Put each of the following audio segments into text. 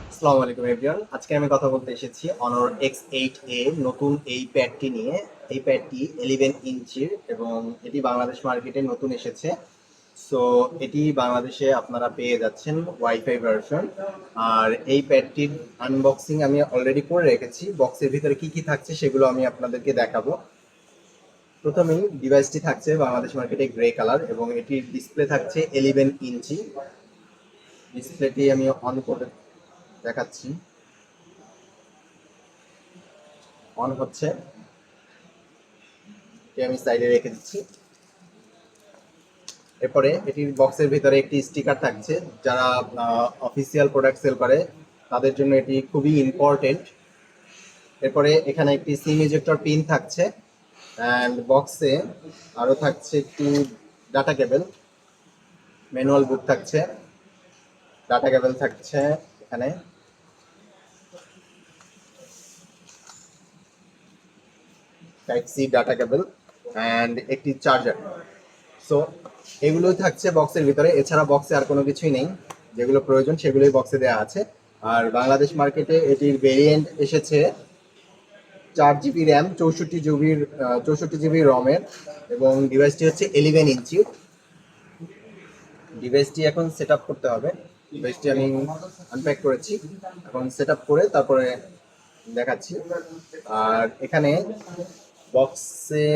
আসসালামু আলাইকুম এভরিওয়ান আজকে আমি কথা বলতে এসেছি অনর এক্স এইট এ নতুন এই প্যাডটি নিয়ে। এই প্যাডটি ইলেভেন ইঞ্চির এবং এটি বাংলাদেশ মার্কেটে নতুন এসেছে। সো এটি বাংলাদেশে আপনারা পেয়ে যাচ্ছেন ওয়াইফাই ভার্সন আর এই প্যাডটির আনবক্সিং আমি অলরেডি করে রেখেছি। বক্সের ভিতরে কি কি থাকছে সেগুলো আমি আপনাদেরকে দেখাবো। প্রথমেই ডিভাইসটি থাকছে বাংলাদেশ মার্কেটে গ্রে কালার এবং এটির ডিসপ্লে থাকছে ইলেভেন ইঞ্চি। ডিসপ্লেটি আমি অন করে দেখাচ্ছি। অন হচ্ছে আমি সাইডে রেখে দিচ্ছি। এরপরে এটির বক্সের ভিতরে একটি স্টিকার থাকছে, যারা অফিসিয়াল প্রোডাক্ট সেল করে, তাদের জন্য এটি খুবই ইম্পর্টেন্ট এরপরে এখানে একটি সিম ইজেক্টর পিন থাকছে অ্যান্ড বক্সে আরও থাকছে একটি ডাটা কেবেল ম্যানুয়াল বুক থাকছে। ডাটা কেবেল থাকছে এখানে। Type C data cable and একটি চার্জার সো এগুলো থাকছে বক্সের ভিতরে। এছাড়া বক্সে আর কোনো কিছুই নেই। যেগুলো প্রয়োজন সেগুলোই বক্সে দেওয়া আছে। আর বাংলাদেশ মার্কেটে এটির ভেরিয়েন্ট এসেছে চার জিবি র্যাম চৌষট্টি জিবির চৌষট্টি জিবি রমের এবং ডিভাইসটি হচ্ছে এলিভেন ইঞ্চি ডিভাইসটি এখন সেট করতে হবে। ডিভাইসটি আমি আনপ্যাক করেছি। এখন সেট করে তারপরে দেখাচ্ছি। আর এখানে বক্সে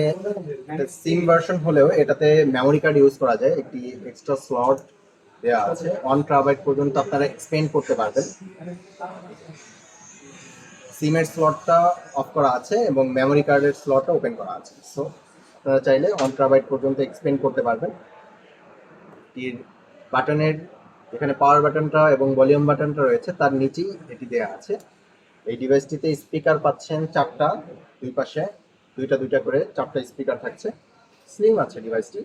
সিম ভার্সন হলেও এটাতে মেমোরি কার্ড ইউজ করা যায়। একটি এক্সট্রা স্লট দেওয়া আছে। ওয়ান ট্রাবাইট পর্যন্ত আপনারা এক্সপেন্ড করতে পারবেন। সিমের স্লটটা অফ করা আছে এবং মেমোরি কার্ডের স্লটটা ওপেন করা আছে। সো আপনারা চাইলে ওয়ান ট্রাবাইট পর্যন্ত এক্সপেন্ড করতে পারবেন। এটির বাটনের, এখানে পাওয়ার বাটনটা এবং ভলিউম বাটনটা রয়েছে, তার নিচেই এটি দেওয়া আছে। এই ডিভাইসটিতে স্পিকার পাচ্ছেন চারটা দুই পাশে। দুইটা দুইটা করে চারটা স্পিকার থাকছে। স্লিম আছে ডিভাইসটি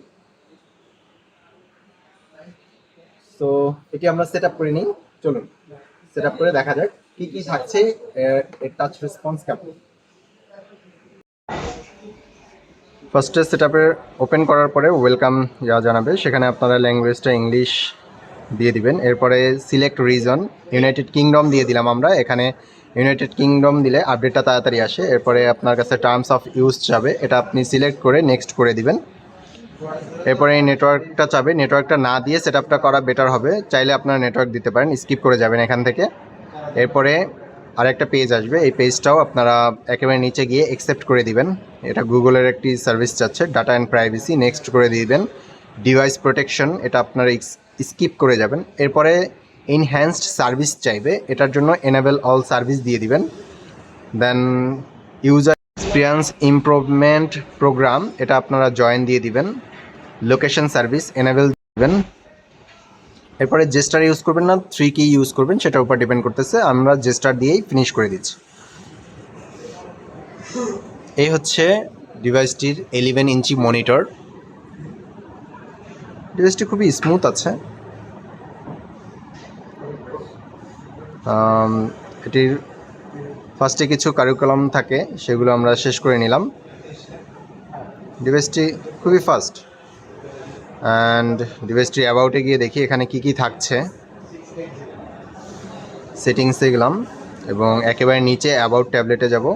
তো এটি আমরা সেট আপ করে নিই। চলুন সেট আপ করে দেখা যাক কি কি থাকছে এর টাচ রেসপন্স কেমন। ফার্স্টে সেট আপের ওপেন করার পরে ওয়েলকাম যা জানাবে। সেখানে আপনারা ল্যাঙ্গুয়েজটা ইংলিশ দিয়ে দিবেন। এরপরে সিলেক্ট রিজন ইউনাইটেড কিংডম দিয়ে দিলাম আমরা। এখানে ইউনাইটেড কিংডম দিলে আপডেটটা তাড়াতাড়ি আসে। এরপরে আপনার কাছে টার্মস অফ ইউজ যাবে। এটা আপনি সিলেক্ট করে নেক্সট করে দিবেন। এরপরে এই নেটওয়ার্কটা চাবে। নেটওয়ার্কটা না দিয়ে সেট করা বেটার হবে। চাইলে আপনারা নেটওয়ার্ক দিতে পারেন। স্কিপ করে যাবেন এখান থেকে। এরপরে আরেকটা পেজ আসবে। এই পেজটাও আপনারা একেবারে নিচে গিয়ে অ্যাকসেপ্ট করে দিবেন। এটা গুগলের একটি সার্ভিস চাচ্ছে ডাটা অ্যান্ড প্রাইভেসি নেক্সট করে দিবেন। ডিভাইস প্রোটেকশন এটা আপনারা স্কিপ করে যাবেন। এরপরে এনহ্যান্সড সার্ভিস চাইবে, এটার জন্য এনেবল অল সার্ভিস দিয়ে দিবেন। Then user experience improvement program এটা আপনারা জয়েন দিয়ে দিবেন। লোকেশন সার্ভিস এনেবল দিবেন। এরপরে জেস্টার ইউজ করবেন না থ্রি কি ইউজ করবেন সেটার উপর ডিপেন্ড করতেছে। আমরা জেস্টার দিয়েই ফিনিশ করে দিচ্ছি। এই হচ্ছে ডিভাইসটির এলিভেন ইঞ্চি মনিটর ডিভাইসটি খুবই স্মুথ আছে। এটির ফার্স্টে কিছু কারিকুলাম থাকে, সেগুলো আমরা শেষ করে নিলাম। ডিভাইসটি খুবই ফাস্ট অ্যান্ড ডিভাইসটি অ্যাবাউটে গিয়ে দেখি এখানে কি কি থাকছে। সেটিংসে গেলাম এবং একেবারে নিচে অ্যাবাউট ট্যাবলেটে যাব।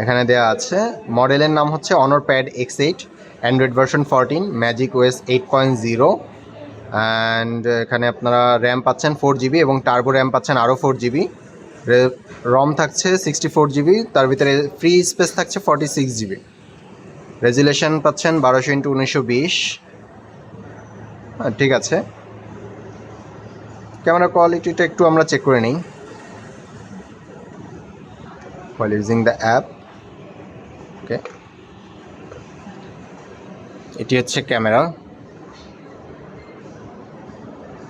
এখানে দেওয়া আছে মডেলের নাম হচ্ছে Honor pad X eight Android version fourteen magic OS eight point zero and এখানে আপনারা র্যাম পাচ্ছেন ফোর জিবি এবং টার্বো র্যাম পাচ্ছেন আরও ফোর জিবি রম থাকছে সিক্সটি ফোর জিবি তার ভিতরে ফ্রি স্পেস থাকছে ফর্টি সিক্স জিবি রেজুলেশন পাচ্ছেন বারোশো ইন্টু উনিশশো বিশ। হ্যাঁ ঠিক আছে। ক্যামেরা কোয়ালিটিটা একটু আমরা চেক করে নিই। While using the app ওকে এটি হচ্ছে ক্যামেরা।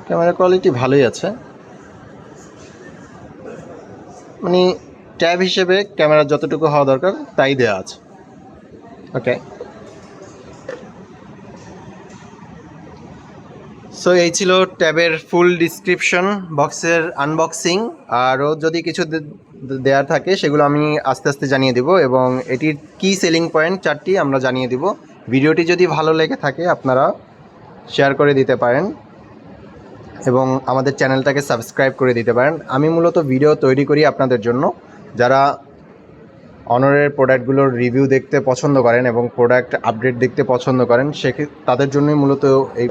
ক্যামেরা কোয়ালিটি ভালোই আছে। মানে ট্যাব হিসেবে ক্যামেরা যতটুকু হওয়া দরকার, তাই দেওয়া আছে। ওকে সো এই ছিল ট্যাবের ফুল ডিসক্রিপশন বক্সের আনবক্সিং আরও যদি কিছু দেওয়ার থাকে, সেগুলো আমি আস্তে আস্তে জানিয়ে দেব এবং এটির কি সেলিং পয়েন্ট চারটি আমরা জানিয়ে দিব। ভিডিওটি যদি ভালো লেগে থাকে, আপনারা শেয়ার করে দিতে পারেন এবং আমাদের চ্যানেলটাকে সাবস্ক্রাইব করে দিতে পারেন। আমি মূলত ভিডিও তৈরি করি আপনাদের জন্য। যারা অনরের প্রোডাক্টগুলোর রিভিউ দেখতে পছন্দ করেন এবং প্রোডাক্ট আপডেট দেখতে পছন্দ করেন সে তাদের জন্যই মূলত এই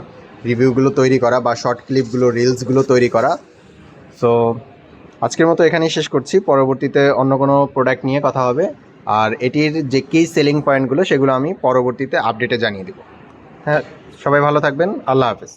রিভিউগুলো তৈরি করা বা শর্ট ক্লিপগুলো রিলসগুলো তৈরি করা। সো আজকের মতো এখানেই শেষ করছি। পরবর্তীতে অন্য কোনো প্রোডাক্ট নিয়ে কথা হবে। আর এটির যে কি সেলিং পয়েন্টগুলো সেগুলো আমি পরবর্তীতে আপডেটে জানিয়ে দেবো। হ্যাঁ সবাই ভালো থাকবেন। আল্লাহ হাফেজ।